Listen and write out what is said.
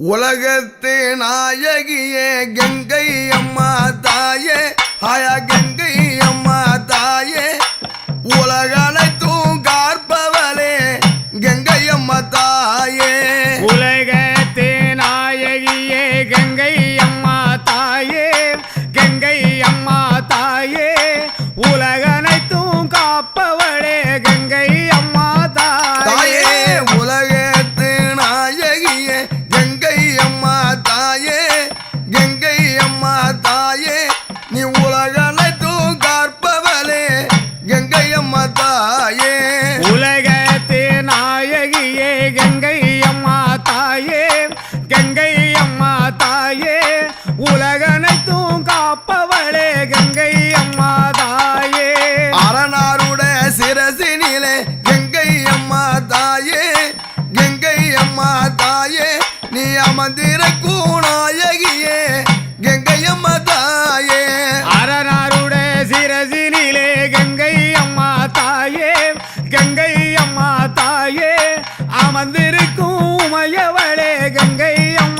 உலகத்து நாயகியே கங்கை அம்மா தாயே ஹாயா கங்கை அம்மா தாயே. உலகனைத்தும் காற்பவளே கங்கை அம்மா தாயே. உலகத்தே தாயே. உலகத்தே நாயகியே கங்கை அம்மா தாயே கங்கை அம்மா தாயே. உலகனைத்தும் காப்பவளே கங்கை அம்மா தாயே. அரணாருட சிரசினிலே கங்கை அம்மா தாயே கங்கை அம்மா தாயே நீ அமர்ந்திர உணர்ந்திருக்கும் உமையவளே கங்கை அம்மா.